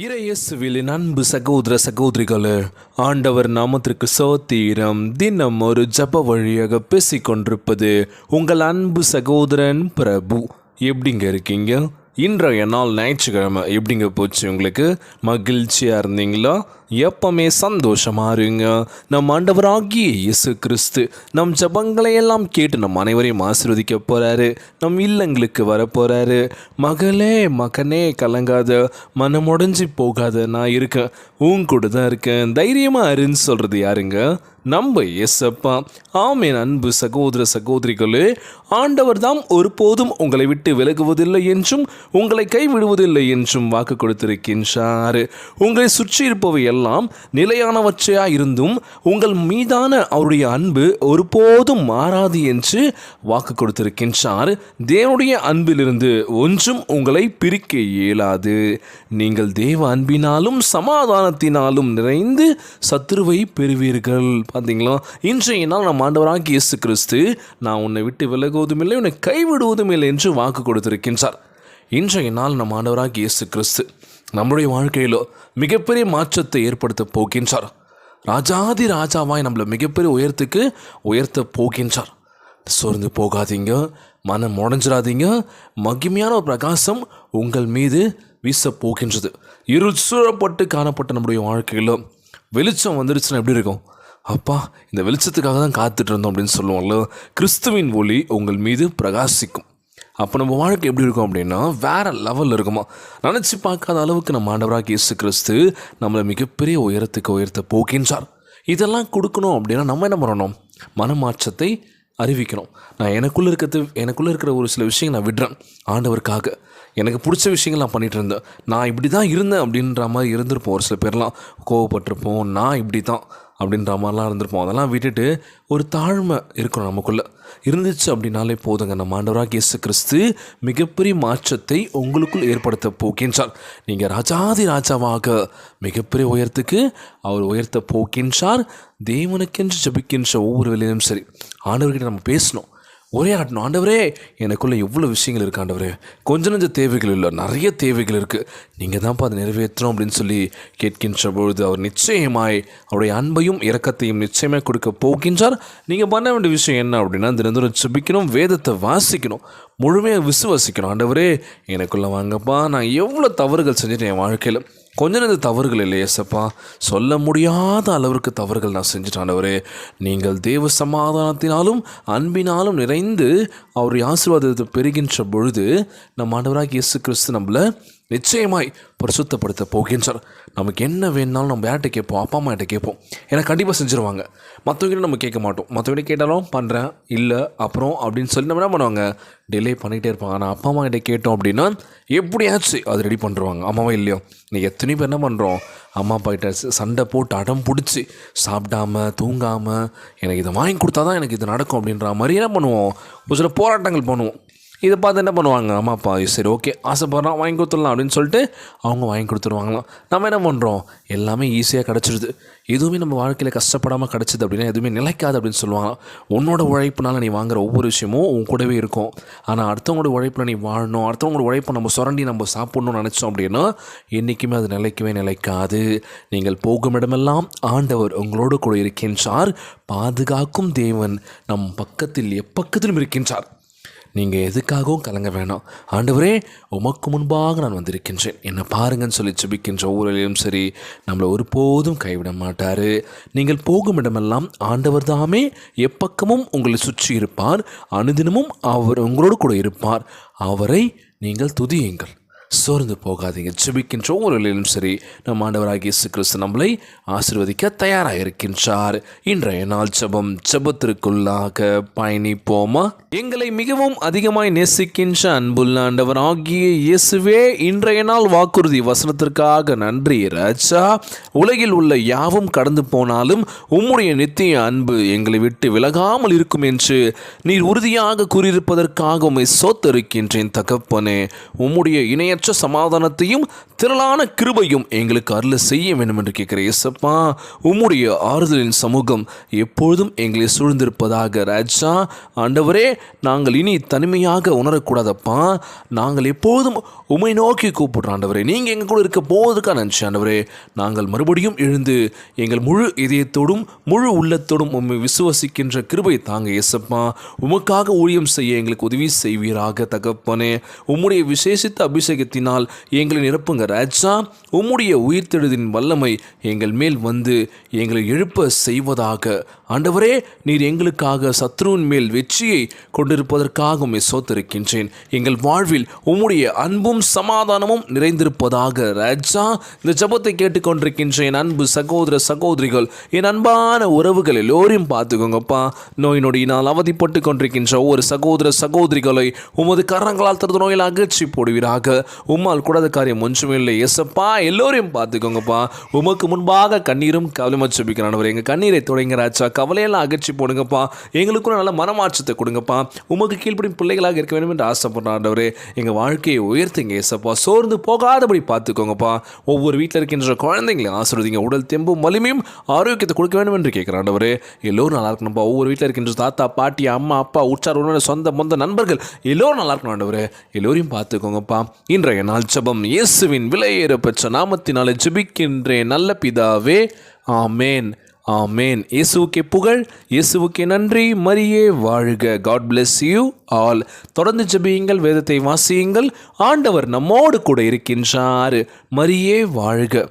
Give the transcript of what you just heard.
இறையேசுவிலின் அன்பு சகோதர சகோதரிகளே ஆண்டவர் நாமத்திற்கு சோத்தீரம். தினம் ஒரு ஜப வழியாக பேசிக் கொண்டிருப்பது உங்கள் அன்பு சகோதரன் பிரபு. எப்படிங்க இருக்கீங்க? இன்றைய நாள் ஞாயிற்றுக்கிழமை எப்படிங்க போச்சு உங்களுக்கு? மகிழ்ச்சியாக இருந்தீங்களா? எப்பவுமே சந்தோஷமா இருங்க நம் ஆண்டவராகிய இயேசு கிறிஸ்து நம் ஜபங்களை எல்லாம் கேட்டு நம் அனைவரையும் ஆசிர்வதிக்க போறாரு. நம் இல்லங்களுக்கு வர போறாரு. மகளே மகனே கலங்காத மனமுடைஞ்சு போகாத நான் இருக்கேன். உன் கூட தான் இருக்கேன். தைரியமாக இருன்னு சொல்றது யாருங்க? நம்ம எஸ்அப்பா ஆமேன். அன்பு சகோதர சகோதரிகளே ஆண்டவர் தாம் ஒருபோதும் உங்களை விட்டு விலகுவதில்லை என்றும் உங்களை கைவிடுவதில்லை என்றும் வாக்கு கொடுத்திருக்கின்றார். உங்களை சுற்றி இருப்பவை எல்லாம் நிலையானவற்றையாக இருந்தும் உங்கள் மீதான அவருடைய அன்பு ஒருபோதும் மாறாது என்று வாக்கு கொடுத்திருக்கின்றார். தேவனுடைய அன்பிலிருந்து ஒன்றும் உங்களை பிரிக்க இயலாது. நீங்கள் தேவ அன்பினாலும் சமாதானத்தினாலும் நிறைந்து சத்துருவை பெறுவீர்கள். பார்த்தீங்களா இன்றைய நாள் நம் ஆண்டவராக இயேசு கிறிஸ்து நான் உன்னை விட்டு விலகுவதும் இல்லை உன்னை கைவிடுவதும் இல்லை என்று வாக்கு கொடுத்திருக்கின்றார். இன்றைய நாள் நம் ஆண்டவராக இயேசு கிறிஸ்து. நம்முடைய வாழ்க்கையிலோ மிகப்பெரிய மாற்றத்தை ஏற்படுத்த போகின்றார். ராஜாதி ராஜாவாய் நம்மளை மிகப்பெரிய உயரத்துக்கு உயர்த்த போகின்றார். சோர்ந்து போகாதீங்க மனம் உடஞ்சிடாதீங்க மகிமையான ஒரு பிரகாசம் உங்கள் மீது வீச போகின்றது. இருள் சூழப்பட்டு காணப்பட்ட நம்முடைய வாழ்க்கையில் வெளிச்சம் வந்துருச்சுன்னா எப்படி இருக்கும்? அப்பா இந்த வெளிச்சத்துக்காக தான் காத்துட்டு இருந்தோம் அப்படின்னு சொல்லுவோம்ல கிறிஸ்துவின் ஒளி உங்கள் மீது பிரகாசிக்கும். அப்போ நம்ம வாழ்க்கை எப்படி இருக்கும் அப்படின்னா வேறு லெவலில் இருக்குமா? நினச்சி பார்க்காத அளவுக்கு நம்ம ஆண்டவராக இயேசு கிறிஸ்து நம்மளை மிகப்பெரிய உயரத்துக்கு உயர்த்த போகின்றார். இதெல்லாம் கொடுக்கணும் அப்படின்னா நம்ம என்ன பண்ணணும்? மனமாற்றத்தை அறிவிக்கணும். நான் எனக்குள்ளே இருக்கிறது எனக்குள்ளே இருக்கிற ஒரு சில விஷயங்கள் நான் விடுறேன் ஆண்டவருக்காக. எனக்கு பிடிச்ச விஷயங்கள் நான் பண்ணிகிட்டு இருந்தேன். நான் இப்படி தான் இருந்தேன் அப்படின்ற மாதிரி இருந்திருப்போம். ஒரு சில பேர்லாம் கோவப்பட்டிருப்போம். நான் இப்படி தான் அப்படின்ற மாதிரிலாம் இருந்திருப்போம். அதெல்லாம் விட்டுட்டு ஒரு தாழ்மை இருக்கணும் நமக்குள்ளே. இருந்துச்சு அப்படின்னாலே போதுங்க. நம்ம ஆண்டவராக இயேசு கிறிஸ்து மிகப்பெரிய மாற்றத்தை உங்களுக்குள் ஏற்படுத்த போகின்றார். நீங்கள் ராஜாதி ராஜாவாக மிகப்பெரிய உயரத்துக்கு அவர் உயர்த்த போகின்றார். தேவனுக்கென்று ஜபிக்கின்ற ஒவ்வொரு வேலையிலும் சரி. ஆண்டவர்கிட்ட நம்ம பேசணும். ஒரே ஆட்டணும் ஆண்டவரே எனக்குள்ளே எவ்வளோ விஷயங்கள் இருக்கு ஆண்டவரே. கொஞ்ச நஞ்ச தேவைகள் இல்லை நிறைய தேவைகள் இருக்குது நீங்கள் தான்ப்பா அதை நிறைவேற்றணும் அப்படின்னு சொல்லி கேட்கின்ற பொழுது அவர் நிச்சயமாய் அவருடைய அன்பையும் இரக்கத்தையும் நிச்சயமாக கொடுக்க போகின்றார். நீங்கள் பண்ண வேண்டிய விஷயம் என்ன அப்படின்னா தினந்தோறும் சுபிக்கணும் வேதத்தை வாசிக்கணும் முழுமையாக விசுவாசிக்கணும். ஆண்டவரே எனக்குள்ளே வாங்கப்பா நான் எவ்வளோ தவறுகள் செஞ்சுட்டேன் என் வாழ்க்கையில். கொஞ்ச நேரம் தவறுகள் இல்லை ஏசப்பா. சொல்ல முடியாத அளவிற்கு தவறுகள் நான் செஞ்சுட்டானவரே நீங்கள் தேவ சமாதானத்தினாலும் அன்பினாலும் நிறைந்து அவருடைய ஆசீர்வாதத்தை பெறுகின்ற பொழுது நம் ஆண்டவராக இயேசு கிறிஸ்து நம்மளை நிச்சயமாய் பரிசுத்தப்படுத்த போகின்றார் நமக்கு என்ன வேணுனாலும் நம்ம யார்கிட்ட கேட்போம்? அப்பா அம்மா கிட்ட கேட்போம். ஏன்னா கண்டிப்பாக செஞ்சுருவாங்க. மற்றவங்களும் நம்ம கேட்க மாட்டோம். மற்றவங்க கேட்டாலும் பண்ணுறேன் இல்லை அப்புறம் அப்படின்னு சொல்லி நம்ம என்ன பண்ணுவாங்க? டிலே பண்ணிகிட்டே இருப்பாங்க. ஆனால் அப்பா அம்மா கிட்ட கேட்டோம் அப்படின்னா எப்படியாச்சு அது ரெடி பண்ணுருவாங்க. அம்மாவா இல்லையோ? நீங்கள் எத்தனை பேர் என்ன பண்ணுறோம் அம்மா அப்பா கிட்ட சண்டை போட்டு அடம் பிடிச்சி சாப்பிடாம தூங்காமல் எனக்கு இதை வாங்கி கொடுத்தா தான் எனக்கு இது நடக்கும் அப்படின்ற மாதிரி என்ன பண்ணுவோம்? ஒரு சில போராட்டங்கள் பண்ணுவோம். இதை பார்த்து என்ன பண்ணுவாங்க? அம்மா அப்பா சரி ஓகே ஆசைப்படுறான் வாங்கி கொடுத்துடலாம் அப்படின்னு சொல்லிட்டு அவங்க வாங்கி கொடுத்துருவாங்களாம். நம்ம என்ன பண்ணுறோம் எல்லாமே ஈஸியாக கிடச்சிருது. எதுவுமே நம்ம வாழ்க்கையில் கஷ்டப்படாமல் கிடச்சிது அப்படின்னா எதுவுமே நிலைக்காது அப்படின்னு சொல்லுவாங்களாம். உன்னோட உழைப்புனால நீ வாங்குற ஒவ்வொரு விஷயமும் உன் கூடவே இருக்கும். ஆனால் அடுத்தவங்களோட உழைப்பில் நீ வாழணும் அடுத்தவங்களோட உழைப்பை நம்ம சுரண்டி நம்ம சாப்பிட்ணும்னு நினச்சோம் அப்படின்னா என்றைக்குமே அது நிலைக்கவே நிலைக்காது. நீங்கள் போகும் இடமெல்லாம் ஆண்டவர் உங்களோடு கூட இருக்கின்றார். பாதுகாக்கும் தேவன் நம் பக்கத்தில் எப்பக்கத்திலும் இருக்கின்றார். நீங்கள் எதுக்காகவும் கலங்க வேணாம். ஆண்டவரே உமக்கு முன்பாக நான் வந்திருக்கின்றேன். என்னை பாருங்கன்னு சொல்லி ஜெபிக்கின்ற ஊரிலும் சரி நம்மளை ஒருபோதும் கைவிட மாட்டார். நீங்கள் போகும் இடமெல்லாம் ஆண்டவர் தாமே எப்பக்கமும் உங்களை சுற்றி இருப்பார். அனுதினமும் அவர் உங்களோடு கூட இருப்பார். அவரை நீங்கள் துதியுங்கள். சோர்ந்து போகாதீங்க. ஜெபிக்கின்ற ஒவ்வொரு நிலையிலும் சரி நம் ஆண்டவராகிய இயேசு கிறிஸ்து நம்மளை ஆசிர்வதிக்க தயாராக இருக்கின்றார். இன்றைய நாள் ஜபம் ஜபத்திற்குள்ளாக பயணிப்போமா? எங்களை மிகவும் அதிகமாய் நேசிக்கின்ற அன்புள்ள ஆண்டவர் ஆகிய இயேசுவே இன்றைய நாள் வாக்குறுதி வசனத்திற்காக நன்றி ராஜா. உலகில் உள்ள யாவும் கடந்து போனாலும் உம்முடைய நித்திய அன்பு எங்களை விட்டு விலகாமல் இருக்கும் என்று நீர் உறுதியாக கூறியிருப்பதற்காக உம்மை சோத்தரிக்கின்றேன் தகப்பனே. உம்முடைய இணைய நிபந்தனையற்ற சமாதானத்தையும் திரளான கிருபையும் எங்களுக்கு அருள செய்ய வேண்டும் என்று கேட்கிற இயேசப்பா உம்முடைய ஆறுதலின் சமூகம் எப்பொழுதும் எங்களை சூழ்ந்திருப்பதாக. ராஜா ஆண்டவரே நாங்கள் இனி தனிமையாக உணரக்கூடாதப்பா. நாங்கள் எப்போதும் உம்மை நோக்கி கூப்பிடுறோம் ஆண்டவரே. நீங்கள் எங்கள் கூட இருக்க போவதற்காக நினச்சி ஆண்டவரே. நாங்கள் மறுபடியும் எழுந்து எங்கள் முழு இதயத்தோடும் முழு உள்ளத்தோடும் உம்மை விசுவசிக்கின்ற கிருபை தாங்க இயேசப்பா. உமக்காக ஊழியம் செய்ய எங்களுக்கு உதவி செய்வீராக தகப்பனே. உம்முடைய விசேஷித்த அபிஷேகத்தினால் எங்களை நிரப்புங்க ராஜா. உம்முடைய உயிர்த்தெழுதின் வல்லமை எங்கள் மேல் வந்து எங்களை எழுப்ப செய்வதாக. ஆண்டவரே நீர் எங்களுக்காக சத்ருவின் மேல் வெற்றியை கொண்டிருப்பதற்காக உம்மை சோத்திருக்கின்றேன் எங்கள் வாழ்வில் உம்முடைய அன்பும் சமாதானமும் நிறைந்திருப்பதாக ராஜா. இந்த ஜெபத்தை கேட்டுக்கொண்டிருக்கின்ற என் அன்பு சகோதர சகோதரிகள் என் அன்பான உறவுகள் எல்லோரையும் பார்த்துக்கோங்கப்பா. நோய் நொடியினால் அவதிப்பட்டு கொண்டிருக்கின்ற ஒவ்வொரு சகோதர சகோதரிகளை உமது கரங்களால் தருது நோயில் அகற்றி போடுவீராக. உம்மால் கூடாத காரியம் ஒன்றுமே இல்லை. எசப்பா எல்லோரையும் பார்த்துக்கோங்கப்பா. உமக்கு முன்பாக கண்ணீரும் கவலைமா ஜெபிக்கிறானவர் எங்கள் கண்ணீரை தொடங்கிறாச்சா கவலையெல்லாம் அகற்றி போடுங்கப்பா. எங்களுக்கும் நல்ல மனமாற்றத்தை கொடுங்கப்பா. உமக்கு கீழ்ப்படும் பிள்ளைகளாக இருக்க வேண்டும் என்று ஆசைப்படுறாண்டவரே எங்கள் வாழ்க்கையை உயர்த்துங்க ஏசப்பா சோர்ந்து போகாதபடி பார்த்துக்கோங்கப்பா. ஒவ்வொரு வீட்டில் இருக்கின்ற குழந்தைங்களை ஆசிர்வதிங்க. உடல் தெம்பும் வலிமையும் ஆரோக்கியத்தை கொடுக்க வேண்டும் என்று கேட்குறாண்டவரே எல்லோரும் நல்லா இருக்கணும்ப்பா. ஒவ்வொரு வீட்டில் இருக்கின்ற தாத்தா பாட்டி அம்மா அப்பா உற்றார் உறவினர் சொந்த மொந்த நண்பர்கள் எல்லோரும் நல்லா இருக்கணும் ஆண்டவரே. எல்லோரையும் பார்த்துக்கோங்கப்பா. இன்றைய நாள் ஜெபம். இயேசுவின் விலையேற பெற்ற நாமத்தினாலே ஜெபிக்கின்றேன். நல்ல பிதாவே ஆமேன் ஆமேன். இயேசுவுக்கே புகழ் இயேசுவுக்கே நன்றி. மரியே வாழ்க. காட் பிளெஸ் யூ ஆல் தொடர்ந்து ஜெபியுங்கள் வேதத்தை வாசியுங்கள். ஆண்டவர் நம்மோடு கூட இருக்கின்றார். மரியே வாழ்க.